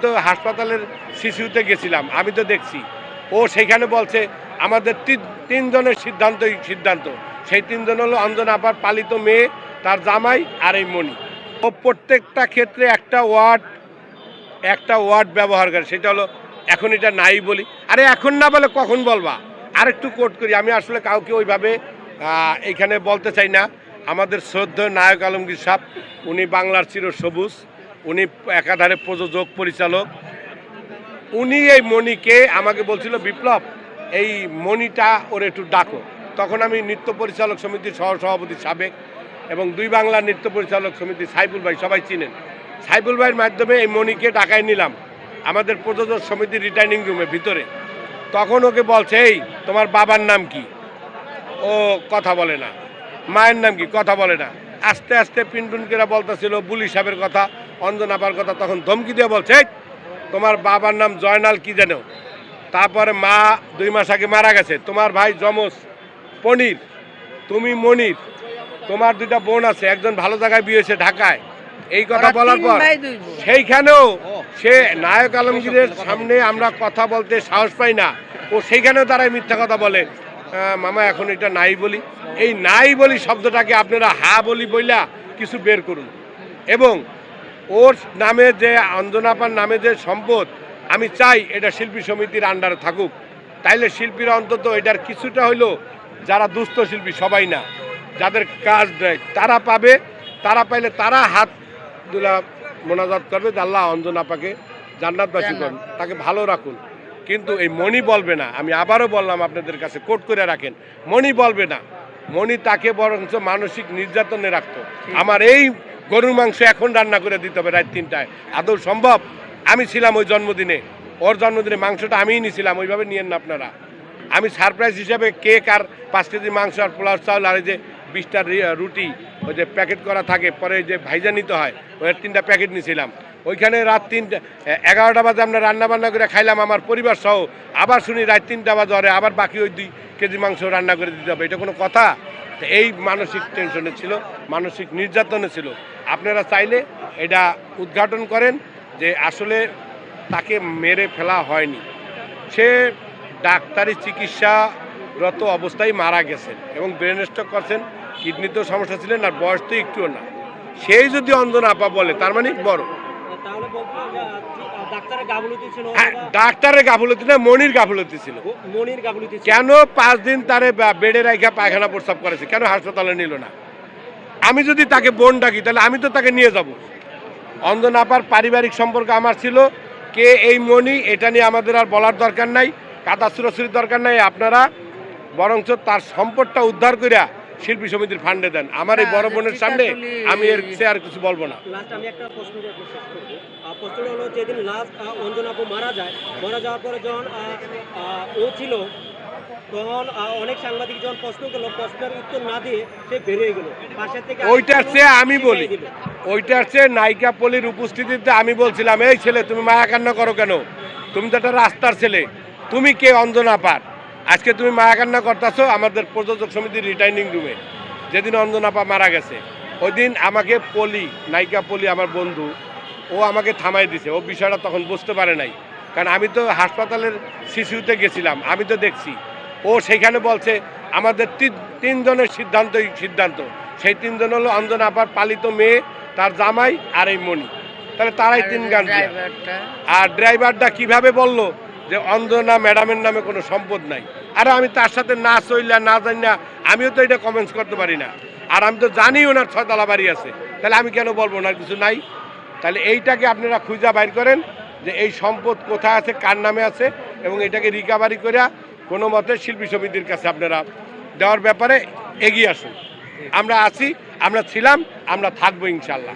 তো হাসপাতালের শিশুতে গেছিলাম, আমি তো দেখছি। ও সেখানে বলছে, আমাদের তিন- তিনজনের সিদ্ধান্তই সিদ্ধান্ত। সেই তিনজন হলো অঞ্জনা আপার পালিত মেয়ে, তার জামাই আর এই মণি। ও প্রত্যেকটা ক্ষেত্রে একটা ওয়ার্ড একটা ওয়ার্ড ব্যবহার করে। সেটা হলো, এখন এটা নাই বলি। আরে এখন না বলে কখন বলবা? আরেকটু কোট করি, আমি আসলে কাউকে ওইভাবে এখানে বলতে চাই না। আমাদের শ্রদ্ধেয় নায়ক আলমগীর সাহ উনি বাংলার চির সবুজ উনি একাধারে প্রযোজক, পরিচালক। উনি এই মণিকে আমাকে বলছিল, বিপ্লব, এই মণিটা ওর একটু ডাকো। তখন আমি নৃত্য পরিচালক সমিতির সহ সভাপতি সাবেক এবং দুই বাংলা নৃত্য পরিচালক সমিতি সাইবুল ভাই, সবাই চিনেন। সাইবুল ভাইয়ের মাধ্যমে এই মণিকে ডাকায় নিলাম, আমাদের প্রযোজক সমিতির রিটার্নিং রুমে ভিতরে। তখন ওকে বলছে, এই, তোমার বাবার নাম কি? ও কথা বলে না। মায়ের নাম কি? কথা বলে না। আস্তে আস্তে পিন্টুনকেরা বলতেছিল, বুলি সাহেবের কথা। অঞ্জনাপার কথা তখন ধমকি দিয়ে বলছে তোমার বাবার নাম জয়নাল কি জানো তারপরে মা দুই মাস আগে মারা গেছে। তোমার ভাই যমজ পনির তুমি মনির তোমার দুইটা বোন আছে একজন ভালো জায়গায় বিয়েছে ঢাকায়। এই কথা বলার পর। সেইখানেও সে নায়ক আলমগীরের সামনে আমরা কথা বলতে সাহস পাই না। ও সেইখানেও তারাই মিথ্যা কথা বলে। মামা এখন এটা নাই বলি। এই নাই বলি শব্দটাকে আপনারা হা বলি বইলা কিছু বের করুন। এবং ওর নামে যে অঞ্জনাপার নামে যে সম্পদ আমি চাই এটা শিল্পী সমিতির আন্ডারে থাকুক। তাইলে শিল্পীরা অন্তত এটার কিছুটা হইল যারা দুস্থ শিল্পী সবাই না। যাদের কাজ দেয় তারা পাবে তারা পাইলে তারা হাত দুলা মোনাজাত করবে যে আল্লাহ অঞ্জনাপাকে জান্নাতবাসী করুন তাকে ভালো রাখুন। কিন্তু এই মণি বলবে না আমি আবারও বললাম আপনাদের কাছে কোট করে রাখেন। মণি বলবে না। মণি তাকে বরঞ্চ মানসিক নির্যাতনে রাখতো। আমার এই গরুর মাংস এখন রান্না করে দিতে হবে রাত তিনটায়। আদৌ সম্ভব? আমি ছিলাম ওই জন্মদিনে। ওর জন্মদিনে মাংসটা আমিই নিয়েছিলাম ওইভাবে নিয়েন না আপনারা। আমি সারপ্রাইজ হিসাবে কেক আর পাঁচ কেজি মাংস আর পোলাও চাউল আর এই যে বিশটা রুটি, ওই যে প্যাকেট করা থাকে, পরে যে ভাইজা নিতে হয় ওই তিনটা প্যাকেট নিয়েছিলাম ওইখানে রাত তিনটা এগারোটা বাজে আমরা রান্না বান্না করে খাইলাম আমার পরিবার সহ। আবার শুনি রাত তিনটা বাজে ওরে, আবার বাকি ওই দুই কেজি মাংস রান্না করে দিতে হবে। এটা কোনো কথা? এই মানসিক টেনশনে ছিল, মানসিক নির্যাতনে ছিল। আপনারা চাইলে এটা উদ্ঘাটন করেন যে আসলে তাকে মেরে ফেলা হয়নি। সে ডাক্তারি চিকিৎসারত অবস্থায় মারা গেছেন এবং ব্রেন স্ট্রোক করছেন কিডনিতেও সমস্যা ছিলেন আর বয়স তো একটুও না। সেই যদি অঞ্জনা আপা বলে তার মানে বড়। ডাক্তারের গাফলতি হ্যাঁ না মনির গাফলতি ছিল। মনির গাফলতি কেন পাঁচ দিন তারে বেডে রাখা পায়খানা প্রস্রাব করেছে? কেন হাসপাতালে নিল না? আমি যদি তাকে বোন ডাকি তাহলে আমি তো তাকে নিয়ে যাব। অঞ্জনা আপার পারিবারিক সম্পর্ক আমার ছিল। কে এই মনি এটা নিয়ে আমাদের আর বলার দরকার নাই কাদা সুরসুরির দরকার নাই। আপনারা বরঞ্চ তার সম্পদটা উদ্ধার করিয়া শিল্পী সমিতির ফান্ডে দেন। আমার এই বড় বোনের সামনে আমি এর সে আর কিছু বলব না। আমি একটা প্রশ্ন প্রশ্নটা হলো যেদিন লাস্ট অঞ্জনা আপু মারা যায়। মারা যাওয়ার পরে যখন ও ছিল তখন অনেক সাংবাদিক যখন প্রশ্ন করল প্রশ্নের উত্তর না দিয়ে সে বেরিয়ে গেল। পাশের থেকে ওইটার চেয়ে আমি বলি ওইটার চেয়ে নায়িকা পলির উপস্থিতিতে আমি বলছিলাম এই ছেলে তুমি মায়া কান্না করো কেন? তুমি তো একটা রাস্তার ছেলে তুমি কে অঞ্জনা পার আজকে তুমি মায়া কান্না করতেছো আমাদের প্রযোজক সমিতির রিটার্নিং রুমে। যেদিন অঞ্জনা পা মারা গেছে ওই দিন আমাকে পলি নায়িকা পলি আমার বন্ধু ও আমাকে থামাই দিছে। ও বিষয়টা তখন বুঝতে পারে নাই। কারণ আমি তো হাসপাতালের শিশুতে গেছিলাম আমি তো দেখছি। ও সেখানে বলছে আমাদের তিন- তিনজনের সিদ্ধান্তই সিদ্ধান্ত। সেই তিনজন হলো অঞ্জন আপার পালিত মেয়ে তার জামাই আর এই মণি। তাহলে তারাই তিন গান আর ড্রাইভারটা কীভাবে বলল যে অঞ্জনা ম্যাডামের নামে কোনো সম্পদ নাই। আরে আমি তার সাথে না চইলা না জানি না আমিও তো এটা কমেন্টস করতে পারি না। আর আমি তো জানি ওনার ছয়তলা বাড়ি আছে। তাহলে আমি কেন বলব ওনার কিছু নাই? তাহলে এইটাকে আপনারা খুঁজা বাইর করেন যে এই সম্পদ কোথায় আছে কার নামে আছে এবং এটাকে রিকাভারি করে কোনো মতে শিল্পী সমিতির কাছে আপনারা দেওয়ার ব্যাপারে এগিয়ে আসুন। আমরা আছি, আমরা ছিলাম, আমরা থাকব ইনশাল্লাহ